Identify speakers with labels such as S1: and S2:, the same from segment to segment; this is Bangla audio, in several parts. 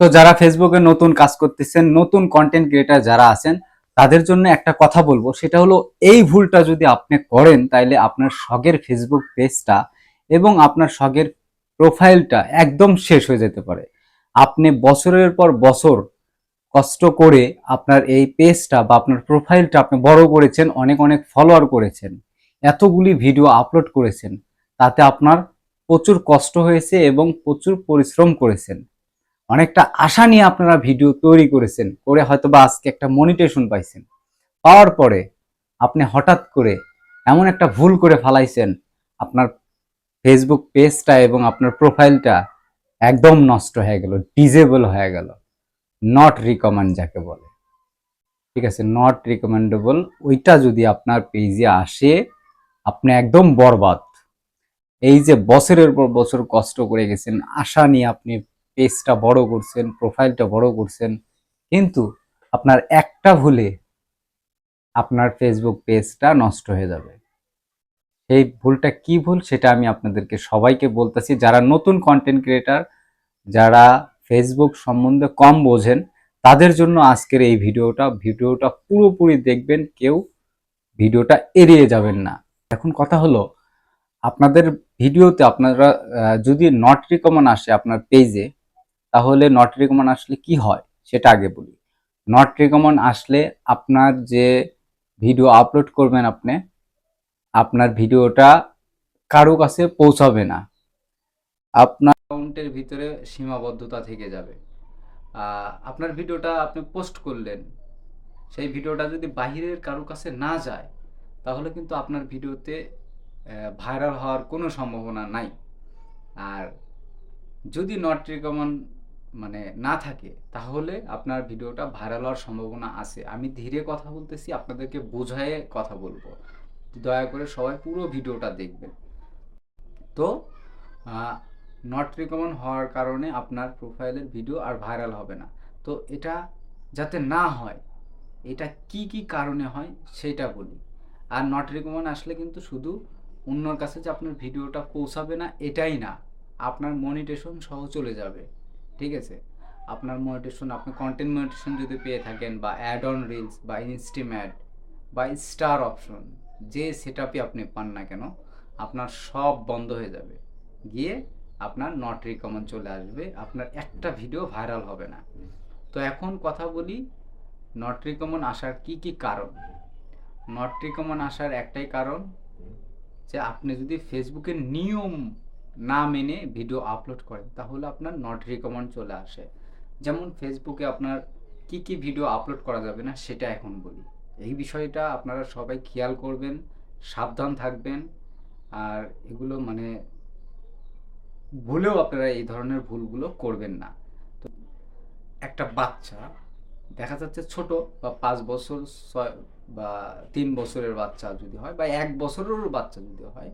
S1: তো যারা ফেসবুকে নতুন কাজ করতেছেন, নতুন কন্টেন্ট ক্রিয়েটার যারা আছেন, তাদের জন্য একটা কথা বলব। সেটা হলো, এই ভুলটা যদি আপনি করেন, তাইলে আপনার শখের ফেসবুক পেজটা এবং আপনার শখের প্রোফাইলটা একদম শেষ হয়ে যেতে পারে। আপনি বছরের পর বছর কষ্ট করে আপনার এই পেজটা বা আপনার প্রোফাইলটা আপনি বড় করেছেন, অনেক অনেক ফলোয়ার করেছেন, এতগুলি ভিডিও আপলোড করেছেন, তাতে আপনার প্রচুর কষ্ট হয়েছে এবং প্রচুর পরিশ্রম করেছেন। অনেকটা আশা নিয়ে আপনারা ভিডিও তৈরি করেছেন, করে হয়তো বা আজকে একটা মনিটেশন পাইছেন। পাওয়ার পরে আপনি হঠাৎ করে এমন একটা ভুল করে ফালাইছেন, আপনার ফেসবুক পেজটা এবং আপনার প্রোফাইলটা একদম নষ্ট হয়ে গেল ডিজেবল হয়ে গেল। নট রিকমেন্ড যাকে বলে। ঠিক আছে নট রিকমেন্ডেবল ওইটা যদি আপনার পেজে আসে, আপনি একদম বরবাদ। এই যে বছরের পর বছর কষ্ট করে গেছেন, আশা নিয়ে আপনি পেজটা বড় করছেন প্রোফাইলটা বড় করছেন, কিন্তু আপনার একটা ভুলে আপনার ফেসবুক পেজটা নষ্ট হয়ে যাবে। এই ভুলটা কি ভুল সেটা আমি আপনাদেরকে সবাইকে বলতেছি। যারা নতুন কন্টেন্ট ক্রিয়েটার যারা ফেসবুক সম্বন্ধে কম বোঝেন, তাদের জন্য আজকের এই ভিডিওটা ভিডিওটা পুরোপুরি দেখবেন, কেউ ভিডিওটা এড়িয়ে যাবেন না। এখন কথা হলো, আপনাদের ভিডিওতে আপনারা যদি নট রিকমেন্ড আসে আপনার পেজে তাহলে নট রিকমেন্ড আসলে কি হয়? সেটা আগে বলি। নট রিকমেন্ড আসলে আপনার যে ভিডিও আপলোড করবেন আপনি, আপনার ভিডিওটা কারও কাছে পৌঁছাবে না। আপনার অ্যাকাউন্টের ভিতরে সীমাবদ্ধতা থেকে যাবে। আপনার ভিডিওটা আপনি পোস্ট করলেন, সেই ভিডিওটা যদি বাহিরের কারও কাছে না যায়, তাহলে কিন্তু আপনার ভিডিওতে ভাইরাল হওয়ার কোনো সম্ভাবনা নাই। আর যদি নট রিকমেন্ড মানে না থাকে, তাহলে আপনার ভিডিওটা ভাইরাল হওয়ার সম্ভাবনা আছে। আমি ধীরে কথা বলতেছি, আপনাদেরকে বোঝায়ে কথা বলব। দয়া করে সবাই পুরো ভিডিওটা দেখবেন। তো নট রিকমেন্ড হওয়ার কারণে আপনার প্রোফাইলের ভিডিও আর ভাইরাল হবে না। তো এটা যাতে না হয়, এটা কি কি কারণে হয় সেটা বলি। আর নট রিকমেন্ড আসলে কিন্তু শুধু অন্যর কাছে যে আপনার ভিডিওটা পৌঁছাবে না, এটাই না। আপনার মনিটেশন সহ চলে যাবে। ঠিক আছে? আপনার মনিটেশন আপনি কন্টেন্ট মনিটেশন যদি পেয়ে থাকেন বা অ্যাড অন রিলস বা ইনস্টিম অ্যাড বা স্টার অপশন যে সেট আপনি পান না কেন, আপনার সব বন্ধ হয়ে যাবে। গিয়ে আপনার নট রিকমেন্ড চলে আসবে, আপনার একটা ভিডিও ভাইরাল হবে না। তো এখন কথা বলি নট রিকমেন্ড আসার কি কি কারণ? নট রিকমেন্ড আসার একটাই কারণ যে আপনি যদি ফেসবুকের নিয়ম না মেনে ভিডিও আপলোড করেন, তাহলে আপনার নট রিকমেন্ড চলে আসে। যেমন ফেসবুকে আপনার কি কি ভিডিও আপলোড করা যাবে না, সেটা এখন বলি। এই বিষয়টা আপনারা সবাই খেয়াল করবেন, সাবধান থাকবেন, আর এগুলো মানে ভুলেও আপনারা এই ধরনের ভুলগুলো করবেন না। তো একটা বাচ্চা, দেখা যাচ্ছে ছোট বা পাঁচ বছর, ছয় বা তিন বছরের বাচ্চা যদি হয়, বা এক বছরেরও বাচ্চা যদি হয়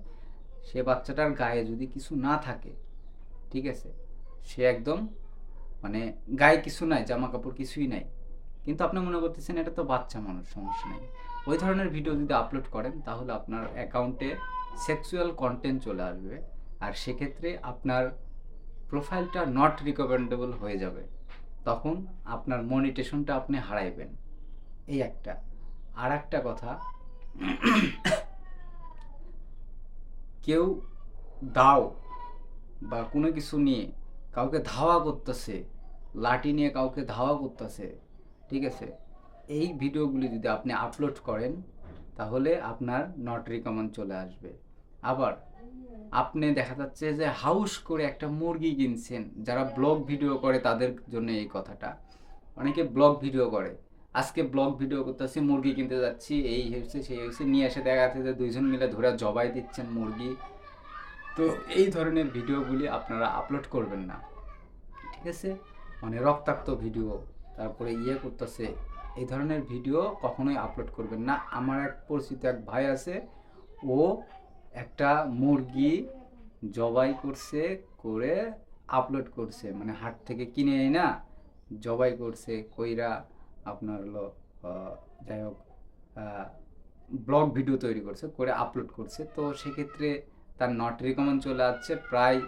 S1: সে বাচ্চাটার গায়ে যদি কিছু না থাকে, ঠিক আছে, সে একদম মানে গায়ে কিছু নাই জামা কাপড় কিছুই নাই। কিন্তু আপনি মনে করতেছেন এটা তো বাচ্চা মানুষ, সমস্যা নেই। ওই ধরনের ভিডিও যদি আপলোড করেন, তাহলে আপনার অ্যাকাউন্টে সেক্সুয়াল কন্টেন্ট চলে আসবে। আর সেক্ষেত্রে আপনার প্রোফাইলটা নট রিকমেন্ডেবল হয়ে যাবে। তখন আপনার মনিটেশনটা আপনি হারাইবেন। এই একটা। আর একটা কথা কেউ দাও বা কোনো কিছু নিয়ে কাউকে ধাওয়া করতেছে, লাঠি নিয়ে কাউকে ধাওয়া করতেছে, ঠিক আছে? এই ভিডিওগুলি যদি আপনি আপলোড করেন, তাহলে আপনার নট রিকমেন্ড চলে আসবে। আবার, আপনি দেখা যাচ্ছে যে হাউস করে একটা মুরগি কিনছেন, যারা ব্লগ ভিডিও করে তাদের জন্য এই কথাটা। অনেকে ব্লগ ভিডিও করে। আজকে ব্লগ ভিডিও করতেছি, মুরগি কিনতে যাচ্ছি, এই হয়েছে, সেই হয়েছে। নিয়ে এসে দেখা যাচ্ছে যে দুইজন মিলে ধরে জবাই দিচ্ছেন মুরগি। তো এই ধরনের ভিডিওগুলি আপনারা আপলোড করবেন না। ঠিক আছে? মানে রক্তাক্ত ভিডিও। তারপরে ইয়ে করতেছে, এই ধরনের ভিডিও কখনোই আপলোড করবেন না। আমার এক পরিচিত এক ভাই আছে, ও একটা মুরগি জবাই করছে, করে আপলোড করছে। মানে হাট থেকে কিনে না, জবাই করছে, কইরা আপনার হলো যাই হোক ব্লগ ভিডিও তৈরি করছে, করে আপলোড করছে। তো সেক্ষেত্রে তার নট রিকমেন্ড চলে আসছে। প্রায়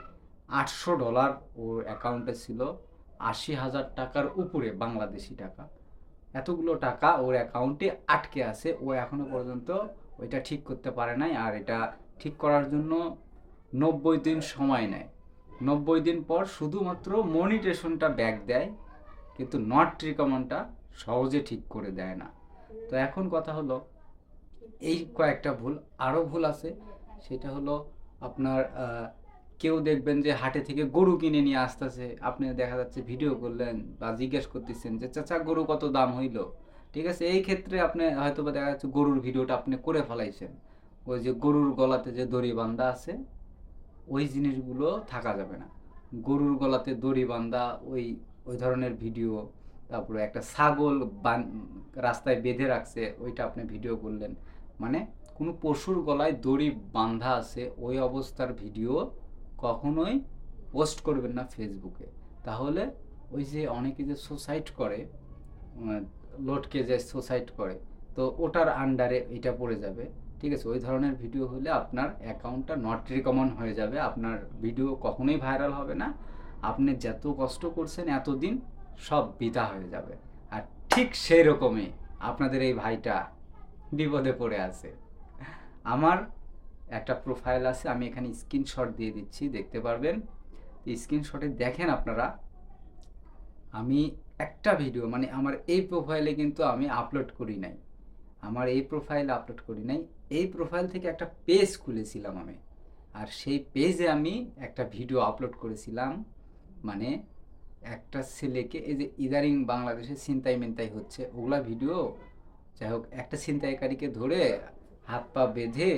S1: আটশো ডলার ওর অ্যাকাউন্টে ছিল। আশি হাজার টাকার উপরে বাংলাদেশি টাকা। এতগুলো টাকা ওর অ্যাকাউন্টে আটকে আছে। ও এখনও পর্যন্ত ওইটা ঠিক করতে পারে নাই। আর এটা ঠিক করার জন্য নব্বই দিন সময় নেয়। নব্বই দিন পর শুধুমাত্র মনিটেশনটা ব্যাক দেয়। কিন্তু নট রিকমেন্ডটা সহজে ঠিক করে দেয় না। তো এখন কথা হলো, এই কয়েকটা ভুল আরও ভুল আছে। সেটা হলো আপনার কেউ দেখবেন যে হাটে থেকে গরু কিনে নিয়ে আসতেছে। আপনি দেখা যাচ্ছে ভিডিও করলেন বা জিজ্ঞেস করতেছেন যে, চাচা, গরু কত দাম হইল? ঠিক আছে? এই ক্ষেত্রে আপনি হয়তো বা দেখা যাচ্ছে গরুর ভিডিওটা আপনি করে ফেলাইছেন। ওই যে গরুর গলাতে যে দড়ি বান্ধা আছে, ওই জিনিসগুলো থাকা যাবে না। গরুর গলাতে দড়ি বান্ধা ওই ওই ধরনের ভিডিও তারপরে একটা ছাগল রাস্তায় বেঁধে রাখছে, ওইটা আপনি ভিডিও করলেন। মানে কোনো পশুর গলায় দড়ি বাঁধা আছে, ওই অবস্থার ভিডিও কখনোই পোস্ট করবেন না ফেসবুকে তাহলে ওই যে অনেকে যে সুসাইড করে লটকে যে সুসাইড করে, তো ওটার আন্ডারে এটা পড়ে যাবে। ঠিক আছে, ওই ধরনের ভিডিও হলে আপনার অ্যাকাউন্টটা নট রিকমন হয়ে যাবে। আপনার ভিডিও কখনোই ভাইরাল হবে না। আপনি যত কষ্ট করছেন এতদিন সব বিতা হয়ে যাবে। আর ঠিক সেই রকমই আপনাদের এই ভাইটা বিপদে পড়ে আছে। আমার একটা প্রোফাইল আছে, আমি এখানে স্ক্রিনশট দিয়ে দিচ্ছি, দেখতে পারবেন। স্ক্রিনশটে দেখেন আপনারা, আমি একটা ভিডিও মানে আমার এই প্রোফাইলে কিন্তু আমি আপলোড করি নাই। আমার এই প্রোফাইল আপলোড করি নাই। এই প্রোফাইল থেকে একটা পেজ খুলেছিলাম আমি। আর সেই পেজে আমি একটা ভিডিও আপলোড করেছিলাম। মানে একটা ছেলেকে এই যে ইদারিং বাংলাদেশে ছিনতাই মিনতাই হচ্ছে, ওগুলা ভিডিও, যাই হোক, একটা ছিনতাইকারীকে ধরে হাত পা বেঁধে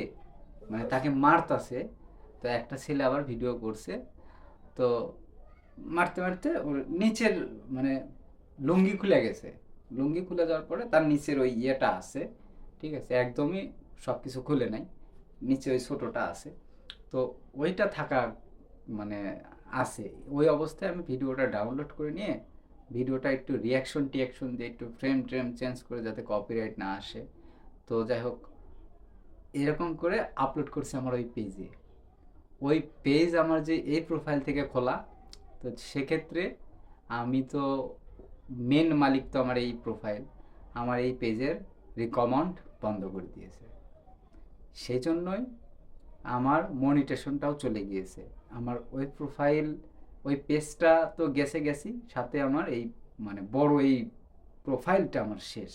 S1: মানে তাকে মারতাছে, তো একটা ছেলে আবার ভিডিও করছে, তো মারতে মারতে ওর নিচের মানে লুঙ্গি খুলে গেছে। লুঙ্গি খুলে যাওয়ার পরে তার নিচের ওই ইয়েটা আছে, ঠিক আছে, একদমই সব কিছু খুলে নাই, নিচে ওই ছোটোটা আছে, তো ওইটা থাকা মানে আছে। ওই অবস্থায় আমি ভিডিওটা ডাউনলোড করে নিয়ে ভিডিওটা একটু রিয়াকশন টিয়াকশন দিয়ে একটু ফ্রেম ট্রেম চেঞ্জ করে যাতে কপিরাইট না আসে। তো যাই হোক, এরকম করে আপলোড করছি আমার ওই পেজে ওই পেজ আমার যে এই প্রোফাইল থেকে খোলা, তো সেক্ষেত্রে আমি তো মেন মালিক তো আমার এই প্রোফাইল আমার এই পেজের রিকমেন্ড বন্ধ করে দিয়েছে। সেই জন্যই আমার মনিটেশনটাও চলে গিয়েছে। আমার ওই প্রোফাইল, ওই পেজটা তো গেছে গেছি, সাথে আমার এই মানে বড় এই প্রোফাইলটা আমার শেষ।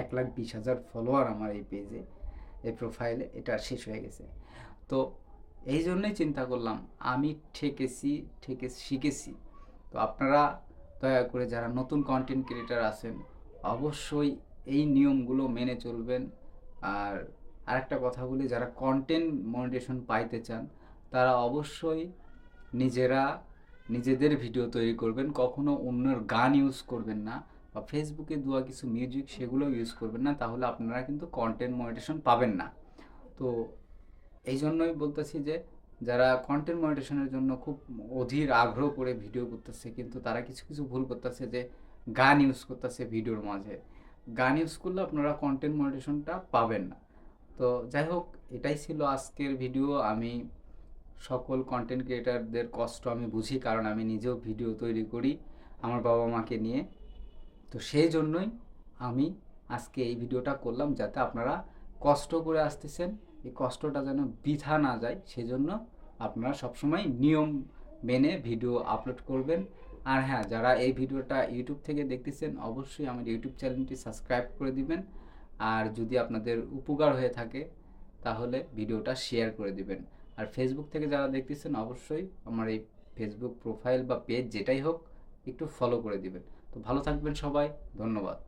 S1: এক লাখ বিশ হাজার ফলোয়ার আমার এই পেজে, এই প্রোফাইলে এটা শেষ হয়ে গেছে। তো এই জন্যই চিন্তা করলাম, আমি ঠেকেছি, ঠেকে শিখেছি। তো আপনারা দয়া করে যারা নতুন কন্টেন্ট ক্রিয়েটার আছেন, অবশ্যই এই নিয়মগুলো মেনে চলবেন। আর আরেকটা কথা বলি, যারা কন্টেন্ট মনিটেশন পাইতে চান, তারা অবশ্যই নিজেরা নিজেদের ভিডিও তৈরি করবেন, কখনো অন্যের গান ইউজ করবেন না বা ফেসবুকে দেওয়া কিছু মিউজিক সেগুলো ইউজ করবেন না, তাহলে আপনারা কিন্তু কন্টেন্ট মনিটেশন পাবেন না। তো এই জন্যই বলতেছি যে, যারা কন্টেন্ট মনিটেশনের জন্য খুব অধীর আগ্রহ করে ভিডিও করতেছে, কিন্তু তারা কিছু কিছু ভুল করতেছে যে, গান ইউজ করতেছে ভিডিওর মাঝে। গান ইউজ করলে আপনারা কন্টেন্ট মনিটেশনটা পাবেন না। তো যাই হোক, এটাই ছিল আজকের ভিডিও আমি সকল কন্টেন্ট ক্রিয়েটারদের কষ্ট আমি বুঝি, কারণ আমি নিজেও ভিডিও তৈরি করি আমার বাবা মাকে নিয়ে। তো সেই জন্যই আমি আজকে এই ভিডিওটা করলাম, যাতে আপনারা কষ্ট করে আসতেছেন। এই কষ্টটা যেন বৃথা না যায়, সেজন্য আপনারা সবসময় নিয়ম মেনে ভিডিও আপলোড করবেন। আর হ্যাঁ যারা এই ভিডিওটা ইউটিউব থেকে দেখতেছেন, অবশ্যই আমার ইউটিউব চ্যানেলটি সাবস্ক্রাইব করে দিবেন। আর যদি আপনাদের উপকার হয়ে থাকে, তাহলে ভিডিওটা শেয়ার করে দিবেন। আর ফেসবুক থেকে যারা দেখতেছেন, অবশ্যই আমার এই ফেসবুক প্রোফাইল বা পেজ যেটাই হোক, একটু ফলো করে দিবেন। তো ভালো থাকবেন সবাই, ধন্যবাদ।